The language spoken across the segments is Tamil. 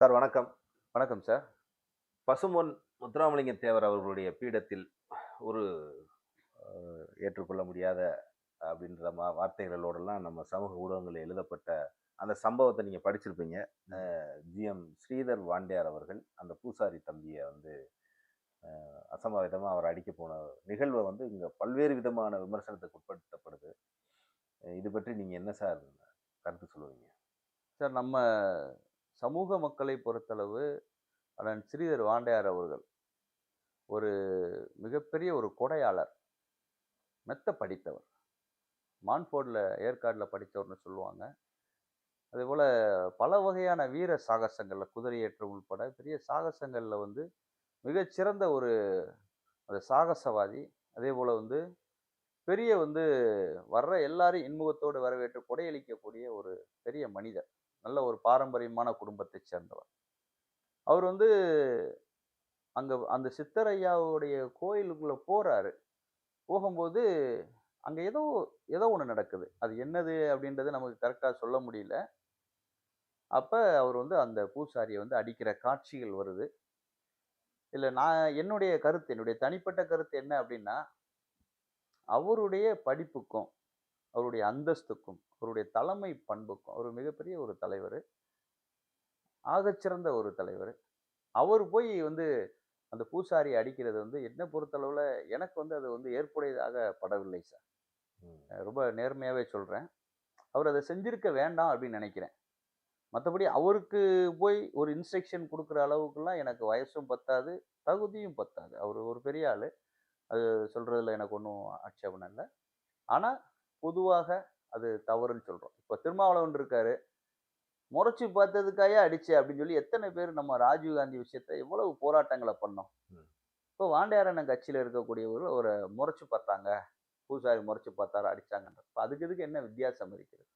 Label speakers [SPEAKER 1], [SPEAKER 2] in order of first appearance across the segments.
[SPEAKER 1] சார் வணக்கம்.
[SPEAKER 2] வணக்கம் சார்.
[SPEAKER 1] பசுமொன் முத்துராமலிங்க தேவர் அவர்களுடைய பீடத்தில் ஒரு ஏற்றுக்கொள்ள முடியாத அப்படின்ற மா வார்த்தைகளோடலாம் நம்ம சமூக ஊடகங்களில் எழுதப்பட்ட அந்த சம்பவத்தை நீங்கள் படிச்சிருப்பீங்க. ஜிஎம் ஸ்ரீதர் வாண்டியார் அவர்கள் அந்த பூசாரி தம்பியை வந்து அசம்பாவிதமாக அவர் அடிக்க போன நிகழ்வை வந்து இங்கே பல்வேறு விதமான விமர்சனத்துக்கு உட்படுத்தப்படுது. இது பற்றி நீங்கள் என்ன சார் கருத்து சொல்லுவீங்க?
[SPEAKER 2] சார் நம்ம சமூக மக்களை பொறுத்தளவு அண்ணன் ஸ்ரீதர் வாண்டையார் அவர்கள் ஒரு மிகப்பெரிய ஒரு கொடையாளர். மெத்த படித்தவர். மான்ஃபோர்டில் ஏற்காடில் படித்தவர்னு சொல்லுவாங்க. அதே போல் பல வகையான வீர சாகசங்களில் குதிரையேற்றம் உள்பட பெரிய சாகசங்களில் வந்து மிகச்சிறந்த ஒரு அந்த சாகசவாதி. அதே போல் வந்து பெரிய வந்து வர்ற எல்லாரையும் இன்முகத்தோடு வரவேற்று கொடையளிக்கக்கூடிய ஒரு பெரிய மனிதர். நல்ல ஒரு பாரம்பரியமான குடும்பத்தைச் சேர்ந்தவர். அவர் வந்து அங்கே அந்த சித்தரையாவுடைய கோயிலுக்குள்ளே போகிறாரு போகும்போது அங்கே ஏதோ ஏதோ ஒன்று நடக்குது. அது என்னது அப்படின்றது நமக்கு கரெக்டாக சொல்ல முடியல. அப்போ அவர் வந்து அந்த பூசாரியை வந்து அடிக்கிற காட்சிகள் வருது. இல்லை நான் என்னுடைய கருத்து என்னுடைய தனிப்பட்ட கருத்து என்ன அப்படின்னா அவருடைய படிப்புக்கும் அவருடைய அந்தஸ்துக்கும் அவருடைய தலைமை பண்புக்கும் அவர் மிகப்பெரிய ஒரு தலைவர். ஆகச்சிறந்த ஒரு தலைவர். அவர் போய் வந்து அந்த பூசாரி அடிக்கிறது வந்து என்ன பொறுத்தளவில் எனக்கு வந்து அது வந்து ஏற்புடையதாக படவில்லை சார். ரொம்ப நேர்மையாகவே சொல்கிறேன் அவர் அதை செஞ்சிருக்க வேண்டாம் அப்படின்னு நினைக்கிறேன். மற்றபடி அவருக்கு போய் ஒரு இன்ஸ்ட்ரக்ஷன் கொடுக்குற அளவுக்குலாம் எனக்கு வயசும் பத்தாது தகுதியும் பத்தாது. அவர் ஒரு பெரிய ஆள். அது சொல்கிறதுல எனக்கு ஒன்றும் ஆட்சேபணம் இல்லை. ஆனால் பொதுவாக அது தவறுன்னு சொல்கிறோம் இப்போ திருமாவளவன் இருக்காரு. முறைச்சி பார்த்ததுக்காயே அடிச்சே அப்படின்னு சொல்லி எத்தனை பேர் நம்ம ராஜீவ்காந்தி விஷயத்த எவ்வளவு போராட்டங்களை பண்ணோம். இப்போ வாண்டியாரண்ணன் கட்சியில் இருக்கக்கூடியவர் ஒரு முறைச்சு பார்த்தாங்க. பூசாரி முறைச்சு பார்த்தாரு அடிச்சாங்கன்ற இப்போ அதுக்கு இதுக்கு என்ன வித்தியாசம் இருக்கிறது?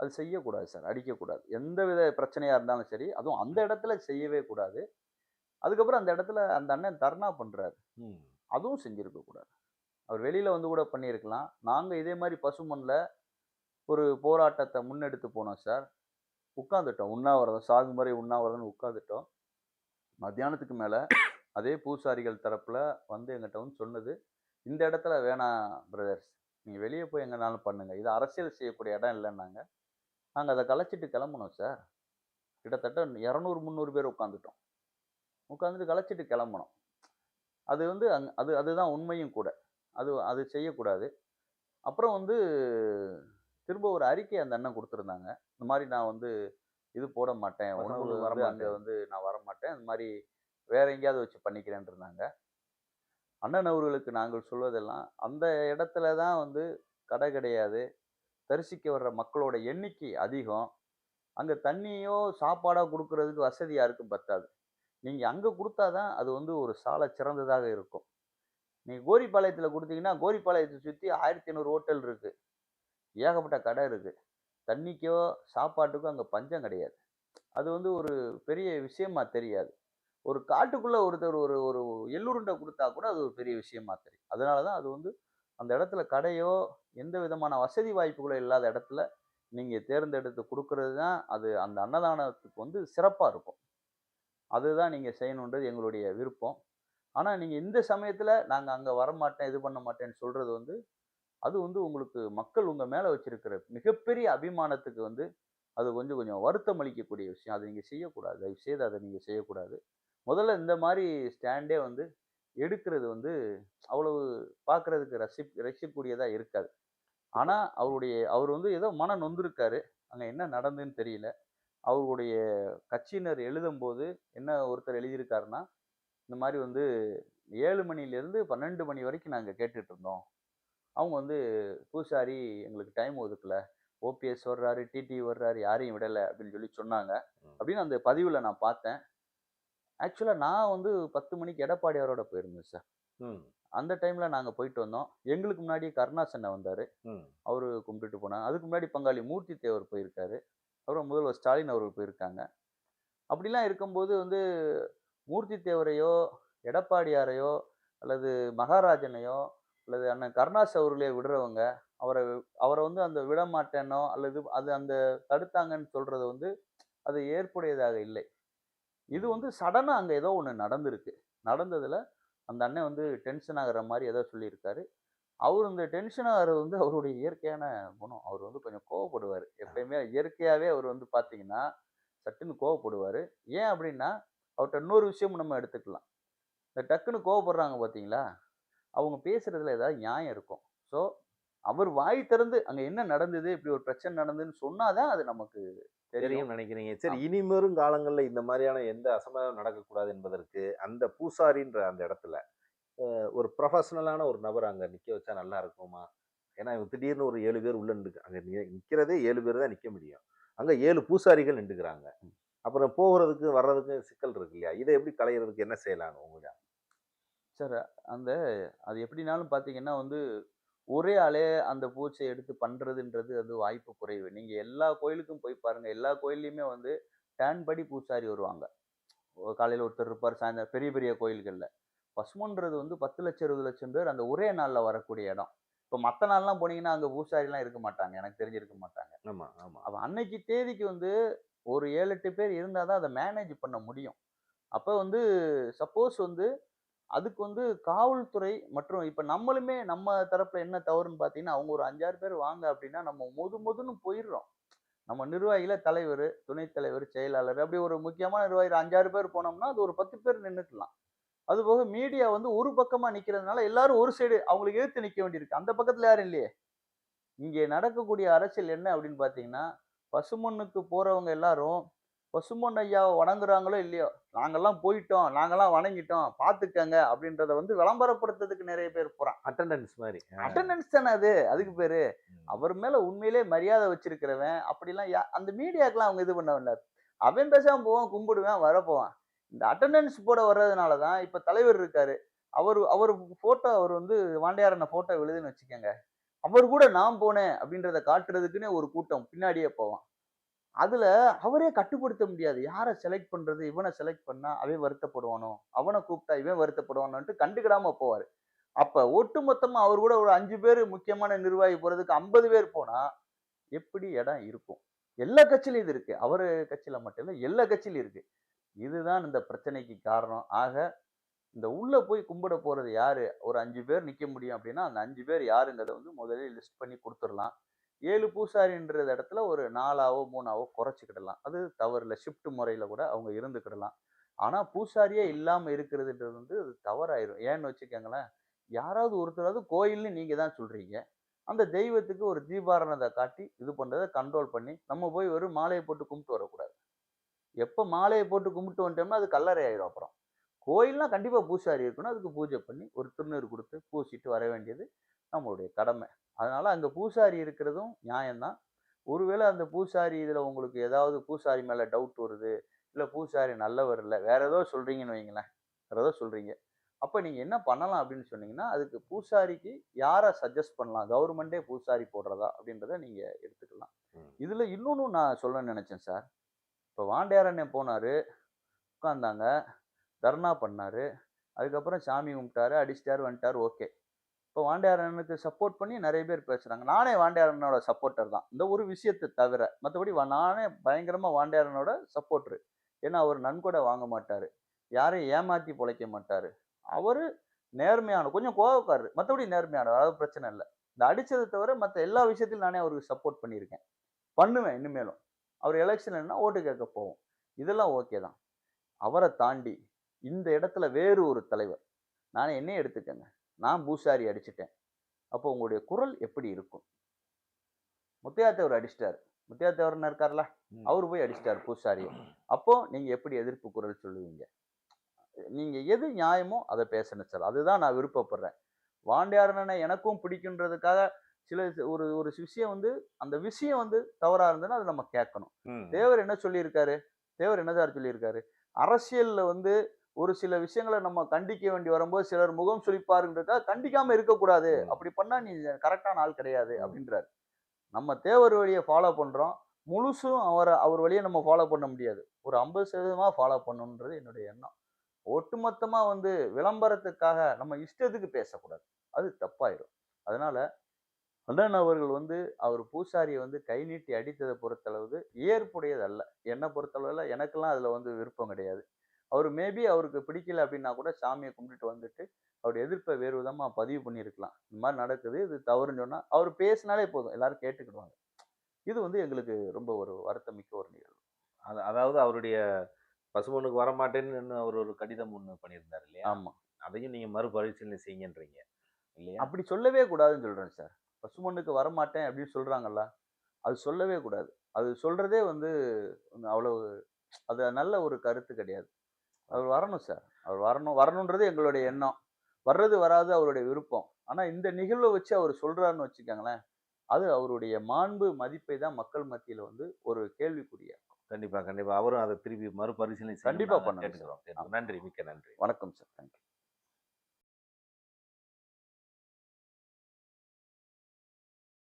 [SPEAKER 2] அது செய்யக்கூடாது சார் அடிக்கக்கூடாது. எந்த வித பிரச்சனையாக இருந்தாலும் சரி அதுவும் அந்த இடத்துல செய்யவே கூடாது. அதுக்கப்புறம் அந்த இடத்துல அந்த அண்ணன் தர்ணா பண்ணுறாரு. அதுவும் செஞ்சிருக்க கூடாது அவர் வெளியில் வந்து கூட பண்ணியிருக்கலாம். நாங்கள் இதே மாதிரி பசுமண்ணில் ஒரு போராட்டத்தை முன்னெடுத்து போனோம் சார். உட்காந்துட்டோம் உண்ணாவிரதம் சாகு முறை உண்ணாவிரதம்னு உட்காந்துட்டோம் மத்தியானத்துக்கு மேலே அதே பூசாரிகள் தரப்பில் வந்து எங்கிட்ட வந்து சொன்னது இந்த இடத்துல வேணாம் பிரதர்ஸ். நீங்கள் வெளியே போய் எங்கேனாலும் பண்ணுங்க. இது அரசியல் செய்யக்கூடிய இடம் இல்லைன்னாங்க. நாங்கள் அதை கலைச்சிட்டு கிளம்புனோம் சார். கிட்டத்தட்ட இரநூறு முந்நூறு பேர் உட்காந்துட்டோம் உட்காந்துட்டு கலைச்சிட்டு கிளம்புனோம். அது வந்து அங் அது அதுதான் உண்மையும் கூட. அது அது செய்யக்கூடாது. அப்புறம் வந்து திரும்ப ஒரு அறிக்கை அந்த அண்ணன் கொடுத்துருந்தாங்க. இந்த மாதிரி நான் வந்து இது போட மாட்டேன். உணவு
[SPEAKER 1] வந்து
[SPEAKER 2] அங்கே
[SPEAKER 1] வரமாட்டேன்.
[SPEAKER 2] வந்து நான் வர மாட்டேன் இந்த மாதிரி வேற எங்கேயாவது வச்சு பண்ணிக்கிறேன் இருந்தாங்க. அண்ணன் அவர்களுக்கு நாங்கள் சொல்வதெல்லாம் அந்த இடத்துல தான் வந்து கடை கிடையாது. தரிசிக்க வர்ற மக்களோட எண்ணிக்கை அதிகம். அங்கே தண்ணியோ சாப்பாடோ கொடுக்கறதுக்கு வசதி யாருக்கும் பத்தாது. நீங்கள் அங்கே கொடுத்தாதான் அது வந்து ஒரு சால சிறந்ததாக இருக்கும். நீங்கள் கோரிப்பாளையத்தில் கொடுத்தீங்கன்னா கோரிப்பாளையத்தை சுற்றி ஆயிரத்தி ஐநூறு ஹோட்டல் இருக்குது ஏகப்பட்ட கடை இருக்குது தண்ணிக்கோ சாப்பாட்டுக்கோ அங்கே பஞ்சம் கிடையாது. அது வந்து ஒரு பெரிய விஷயமா தெரியாது. ஒரு காட்டுக்குள்ளே ஒருத்தர் ஒரு ஒரு எள்ளுருண்டை கொடுத்தா கூட அது ஒரு பெரிய விஷயமா தெரியும். அதனால தான் அது வந்து அந்த இடத்துல கடையோ எந்த விதமான வசதி வாய்ப்புகளோ இல்லாத இடத்துல நீங்கள் தேர்ந்தெடுத்து கொடுக்கறது தான் அது அந்த அன்னதானத்துக்கு வந்து சிறப்பாக இருக்கும். அதுதான் நீங்கள் செய்யணுன்றது எங்களுடைய விருப்பம். ஆனால் நீங்கள் இந்த சமயத்தில் நாங்கள் அங்கே வரமாட்டேன் இது பண்ண மாட்டேன்னு சொல்கிறது வந்து அது வந்து உங்களுக்கு மக்கள் உங்கள் மேலே வச்சிருக்கிற மிகப்பெரிய அபிமானத்துக்கு வந்து அது கொஞ்சம் கொஞ்சம் வருத்தம் அளிக்கக்கூடிய விஷயம். அதை நீங்கள் செய்யக்கூடாது. தயவு செய்து அதை நீங்கள் செய்யக்கூடாது. முதல்ல இந்த மாதிரி ஸ்டாண்டே வந்து எடுக்கிறது வந்து அவ்வளவு பார்க்கறதுக்கு ரசி ரசிக்கக்கூடியதாக இருக்காது. ஆனால் அவருடைய அவர் வந்து ஏதோ மன நொந்திருக்காரு. அங்கே என்ன நடந்துன்னு தெரியல. அவருடைய கட்சியினர் எழுதும்போது என்ன ஒருத்தர் எழுதியிருக்காருன்னா இந்த மாதிரி வந்து ஏழு மணிலேருந்து பன்னெண்டு மணி வரைக்கும் நாங்கள் கேட்டுட்டு இருந்தோம் அவங்க வந்து பூசாரி எங்களுக்கு டைம் ஒதுக்கல. ஓபிஎஸ் வர்றாரு டிடி வர்றாரு யாரையும் விடலை. அப்படின்னு சொல்லி சொன்னாங்க. அப்படின்னு அந்த பதிவில் நான் பார்த்தேன். ஆக்சுவலாக நான் வந்து பத்து மணிக்கு எடப்பாடியாரோட போயிருந்தேன் சார். அந்த டைமில் நாங்கள் போயிட்டு வந்தோம். எங்களுக்கு முன்னாடி கருணாசனை வந்தார். அவரு கும்பிட்டுட்டு போனாங்க. அதுக்கு முன்னாடி பங்காளி மூர்த்தி தேவர் போயிருக்காரு. அப்புறம் முதல்வர் ஸ்டாலின் அவர்கள் போயிருக்காங்க. அப்படிலாம் இருக்கும்போது வந்து மூர்த்தி தேவரையோ எடப்பாடியாரையோ அல்லது மகாராஜனையோ அல்லது அண்ணன் கருணாஸ் அவர்களையோ விடுறவங்க அவரை அவரை வந்து அந்த விட மாட்டேனோ அல்லது அது அந்த தடுத்தாங்கன்னு சொல்றது வந்து அது ஏற்புடையதாக இல்லை. இது வந்து சடனாக அங்கே ஏதோ ஒன்று நடந்திருக்கு. நடந்ததில் அந்த அண்ணன் வந்து டென்ஷன் ஆகிற மாதிரி ஏதோ சொல்லியிருக்காரு. அவர் இந்த டென்ஷன் ஆகிறது வந்து அவருடைய இயற்கையான குணம். அவர் வந்து கொஞ்சம் கோவப்படுவார். எப்பயுமே இயற்கையாகவே அவர் வந்து பார்த்தீங்கன்னா சட்டுன்னு கோவப்படுவார். ஏன் அப்படின்னா அவர்கிட்ட இன்னொரு விஷயம் நம்ம எடுத்துக்கலாம். இந்த டக்குன்னு கோவப்படுறாங்க பாத்தீங்களா அவங்க பேசுறதுல ஏதாவது நியாயம் இருக்கும். ஸோ அவர் வாய் திறந்து அங்க என்ன நடந்தது இப்படி ஒரு பிரச்சனை நடந்ததுன்னு சொன்னாதான் அது நமக்கு தெரியும்.
[SPEAKER 1] நினைக்கிறீங்க. சரி இனிமேலும் காலங்கள்ல இந்த மாதிரியான எந்த அசம்பாவிதம் நடக்கக்கூடாது என்பதற்கு அந்த பூசாரின்ற அந்த இடத்துல ஒரு ப்ரொஃபஷனலான ஒரு நபர் அங்க நிக்க வச்சா நல்லா இருக்குமா? ஏன்னா இவங்க திடீர்னு ஒரு ஏழு பேர் உள்ள நின்று அங்க நி- நிக்கிறதே ஏழு பேர் தான் நிக்க முடியும். அங்க ஏழு பூசாரிகள் நின்றுக்கிறாங்க. அப்புறம் போகிறதுக்கு வர்றதுக்கு சிக்கல் இருக்கு இல்லையா? இதை எப்படி களையிறதுக்கு என்ன செய்யலாங்க உங்களுடைய
[SPEAKER 2] சார் அந்த அது எப்படினாலும் பார்த்தீங்கன்னா வந்து ஒரே ஆளே அந்த பூச்சை எடுத்து பண்றதுன்றது அது வாய்ப்பு குறைவு. நீங்க எல்லா கோயிலுக்கும் போய் பாருங்க எல்லா கோயில்லையுமே வந்து டேன் படி பூசாரி வருவாங்க. காலையில ஒருத்தர் இருப்பார் சாயந்தரம் பெரிய பெரிய கோயில்கள்ல. பசுமன்றது வந்து பத்து லட்சம் இருபது லட்சம் பேர் அந்த ஒரே நாள்ல வரக்கூடிய இடம். இப்போ மற்ற நாள்லாம் போனீங்கன்னா அங்க பூசாரிலாம் இருக்க மாட்டாங்க எனக்கு தெரிஞ்சிருக்க மாட்டாங்க.
[SPEAKER 1] ஆமா ஆமா.
[SPEAKER 2] அப்ப அன்னைக்கு தேதிக்கு வந்து ஒரு ஏழு எட்டு பேர் இருந்தால் தான் அதை மேனேஜ் பண்ண முடியும். அப்போ வந்து சப்போஸ் வந்து அதுக்கு வந்து காவல்துறை மற்றும் இப்போ நம்மளுமே நம்ம தரப்பில் என்ன தவறுன்னு பார்த்தீங்கன்னா அவங்க ஒரு அஞ்சாறு பேர் வாங்க அப்படின்னா நம்ம முது முதுன்னு போயிடுறோம். நம்ம நிர்வாகியில தலைவர் துணைத் தலைவர் செயலாளர் அப்படி ஒரு முக்கியமான நிர்வாகி அஞ்சாறு பேர் போனோம்னா அது ஒரு பத்து பேர் நின்றுக்கலாம் அதுபோக மீடியா வந்து ஒரு பக்கமாக நிற்கிறதுனால எல்லாரும் ஒரு சைடு அவங்களுக்கு எதிர்த்து நிற்க வேண்டியிருக்கு. அந்த பக்கத்தில் யாரும் இல்லையே. இங்கே நடக்கக்கூடிய அரசியல் என்ன அப்படின்னு பார்த்தீங்கன்னா பசுமண்ணுக்கு போறவங்க எல்லாரும் பசுமண் ஐயாவை வணங்குறாங்களோ இல்லையோ? நாங்கெல்லாம் போயிட்டோம் நாங்கெல்லாம் வணங்கிட்டோம் பார்த்துக்கங்க அப்படின்றத வந்து விளம்பரப்படுத்துறதுக்கு நிறைய பேர் போறான்
[SPEAKER 1] அட்டண்டன்ஸ் மாதிரி.
[SPEAKER 2] அட்டண்டன்ஸ் தானே அது? அதுக்கு பேரு. அவர் மேல உண்மையிலே மரியாதை வச்சிருக்கிறவன் அப்படிலாம் யா- அந்த மீடியாக்கெல்லாம் அவங்க இது பண்ண அவன் பேசாம போவான் கும்பிடுவேன் வர போவான் இந்த அட்டண்டன்ஸ் போட வர்றதுனால தான் இப்ப தலைவர் இருக்காரு. அவர் அவர் போட்டோ அவர் வந்து வாண்டையாரன போட்டோ விழுதுன்னு வச்சுக்கோங்க. அவர் கூட நான் போனேன் அப்படின்றத காட்டுறதுக்குன்னே ஒரு கூட்டம் பின்னாடியே போவான். அதுல அவரே கட்டுப்படுத்த முடியாது. யாரை செலக்ட் பண்றது? இவனை செலக்ட் பண்ணா அவன் வருத்தப்படுவானோ? அவனை கூப்பிட்டா இவன் வருத்தப்படுவானோன்ட்டு கண்டுக்கிடாம போவாரு. அப்ப ஒட்டுமொத்தமா அவர் கூட ஒரு அஞ்சு பேர் முக்கியமான நிர்வாகி போறதுக்கு ஐம்பது பேர் போனா எப்படி இடம் இருக்கும்? எல்லா கட்சியிலும் இது இருக்கு. அவரு கட்சியில மட்டும் இல்லை எல்லா கட்சியிலும் இருக்கு. இதுதான் இந்த பிரச்சனைக்கு காரணம். ஆக இந்த உள்ளே போய் கும்பிட போகிறது யார்? ஒரு அஞ்சு பேர் நிற்க முடியும் அப்படின்னா அந்த அஞ்சு பேர் யாருங்கிறத வந்து முதல்ல லிஸ்ட் பண்ணி கொடுத்துடலாம். ஏழு பூசாரின்ற இடத்துல ஒரு நாலாவோ மூணாவோ குறைச்சிக்கிடலாம். அது தவறில் ஷிஃப்ட் முறையில் கூட அவங்க இருந்துக்கிடலாம். ஆனால் பூசாரியே இல்லாமல் இருக்கிறதுன்றது வந்து அது தவறாயிரும். ஏன்னு வச்சுக்கோங்களேன் யாராவது ஒருத்தராவது கோயில்னு நீங்கள் தான் சொல்கிறீங்க அந்த தெய்வத்துக்கு ஒரு தீபாரணத்தை காட்டி இது பண்ணுறதை கண்ட்ரோல் பண்ணி நம்ம போய் வெறும் மாலையை போட்டு கும்பிட்டு வரக்கூடாது. எப்போ மாலையை போட்டு கும்பிட்டு வந்துட்டோம்னா அது கல்லறை ஆயிரும் அப்புறம். கோயில்னா கண்டிப்பா பூசாரி இருக்கணும். அதுக்கு பூஜை பண்ணி ஒரு திருநீர் கொடுத்து பூசிட்டு வர வேண்டியது நம்மளுடைய கடமை. அதனால அங்க பூசாரி இருக்கிறதும் நியாயம்தான். ஒருவேளை அந்த பூசாரி இதுல உங்களுக்கு ஏதாவது பூசாரி மேல டவுட் வருது இல்ல பூசாரி நல்லவர் இல்லை வேற ஏதோ சொல்றீங்கன்னு வைங்களேன். வேற ஏதோ சொல்றீங்க. அப்ப நீங்க என்ன பண்ணலாம் அப்படின்னு சொன்னீங்கன்னா அதுக்கு பூசாரிக்கு யாரை சஜஸ்ட் பண்ணலாம்? கவர்மெண்டே பூசாரி போடுறதா அப்படின்றத நீங்க எடுத்துக்கலாம். இதுல இன்னொன்னு நான் சொல்ல நினைச்சேன் சார். இப்போ வாண்டியாரண்ணே போனாரு உட்காந்தாங்க தர்ணா பண்ணாரு. அதுக்கப்புறம் சாமி கும்பிட்டாரு அடிச்சிட்டாரு வந்துட்டாரு ஓகே. இப்போ வாண்டியாரனுக்கு சப்போர்ட் பண்ணி நிறைய பேர் பேசுகிறாங்க நானே வாண்டியாரனோட சப்போர்ட்டர் தான். இந்த ஒரு விஷயத்தை தவிர மற்றபடி நானே பயங்கரமாக வாண்டியாரனோட சப்போர்ட்ரு ஏன்னா அவர் நன்கொடை வாங்க மாட்டார். யாரையும் ஏமாற்றி பொழைக்க மாட்டார். அவர் நேர்மையான கொஞ்சம் கோவக்காரரு. மற்றபடி நேர்மையானவர். அதாவது பிரச்சனை இல்லை. இந்த அடித்ததை தவிர மற்ற எல்லா விஷயத்திலும் நானே அவருக்கு சப்போர்ட் பண்ணியிருக்கேன். பண்ணுவேன் இனிமேலும். அவர் எலெக்ஷன் ஓட்டு கேட்க போவோம். இதெல்லாம் ஓகே தான். அவரை தாண்டி இந்த இடத்துல வேறு ஒரு தலைவர். நானே என்னையே எடுத்துக்கங்க. நான் பூசாரி அடிச்சிட்டேன். அப்போ உங்களுடைய குரல் எப்படி இருக்கும்? முத்தையாத்தேவர் அடிச்சிட்டாரு. முத்தையாத்தேவர்னு இருக்கார்ல. அவர் போய் அடிச்சிட்டாரு பூசாரியை அப்போ நீங்க எப்படி எதிர்ப்பு குரல் சொல்லுவீங்க? நீங்க எது நியாயமோ அதை பேசணும் சார். அதுதான் நான் விருப்பப்படுறேன். வாண்டியாரனை எனக்கும் பிடிக்குன்றதுக்காக சில ஒரு ஒரு விஷயம் வந்து அந்த விஷயம் வந்து தவறா இருந்ததுன்னா அது நம்ம கேட்கணும். தேவர் என்ன சொல்லியிருக்காரு? தேவர் என்ன சார் சொல்லியிருக்காரு? அரசியல்ல வந்து ஒரு சில விஷயங்களை நம்ம கண்டிக்க வேண்டி வரும்போது சிலர் முகம் சுளிப்பாருன்றதுக்காக கண்டிக்காம இருக்கக்கூடாது. அப்படி பண்ணா நீ கரெக்டான ஆள் கிடையாது அப்படின்றாரு. நம்ம தேவர் வழியை ஃபாலோ பண்றோம். முழுசும் அவரை அவர் வழியை நம்ம ஃபாலோ பண்ண முடியாது. ஒரு ஐம்பது சதவீதமா ஃபாலோ பண்ணணுன்றது என்னுடைய எண்ணம். ஒட்டுமொத்தமா வந்து விளம்பரத்துக்காக நம்ம இஷ்டத்துக்கு பேசக்கூடாது. அது தப்பாயிரும். அதனால அண்ணன் அவர்கள் வந்து அவர் பூசாரியை வந்து கை நீட்டி அடித்ததை பொறுத்தளவு ஏற்புடையது அல்ல என்னை பொறுத்தளவுல எனக்கெல்லாம் அதுல வந்து விருப்பம் கிடையாது. அவர் மேபி அவருக்கு பிடிக்கல அப்படின்னா கூட சாமியை கும்பிட்டுட்டு வந்துட்டு அவருடைய எதிர்ப்பை வேறு விதமா பதிவு பண்ணியிருக்கலாம். இந்த மாதிரி நடக்குது இது தவறுன்னு சொன்னா அவர் பேசினாலே போதும். எல்லாரும் கேட்டுக்கிடுவாங்க. இது வந்து எங்களுக்கு ரொம்ப ஒரு வருத்தமிக்க ஒரு நிகழ்வு.
[SPEAKER 1] அது அதாவது அவருடைய பசுமனுக்கு வரமாட்டேன்னு அவர் ஒரு கடிதம் ஒன்று பண்ணியிருந்தார் இல்லையா?
[SPEAKER 2] ஆமா.
[SPEAKER 1] அதையும் நீங்க மறுபரிசீலனை செய்யுங்கன்றீங்க இல்லையா?
[SPEAKER 2] அப்படி சொல்லவே கூடாதுன்னு சொல்றேன் சார். பசுமண்ணுக்கு வரமாட்டேன் அப்படின்னு சொல்றாங்கல்ல அது சொல்லவே கூடாது. அது சொல்றதே வந்து அவ்வளவு அது நல்ல ஒரு கருத்து கிடையாது. அவர் வரணும் சார் அவர் வரணும் வரணுன்றது எங்களுடைய எண்ணம். வர்றது வராது அவருடைய விருப்பம். ஆனா இந்த நிகழ்வை வச்சு அவர் சொல்றாருன்னு வச்சுக்கோங்களேன் அது அவருடைய மாண்பு மதிப்பை தான் மக்கள் மத்தியில வந்து ஒரு கேள்விக்குரிய
[SPEAKER 1] கண்டிப்பா கண்டிப்பா. அவரும் அதை திருப்பி மறுபரிசீலனை செய்யணும்னு
[SPEAKER 2] கண்டிப்பா
[SPEAKER 1] நாங்க
[SPEAKER 2] பண்ணணும்
[SPEAKER 1] கேட்டுக்கிறோம். கேட்டுக்கிறோம். நன்றி. மிக்க நன்றி.
[SPEAKER 2] வணக்கம் சார் தேங்க்யூ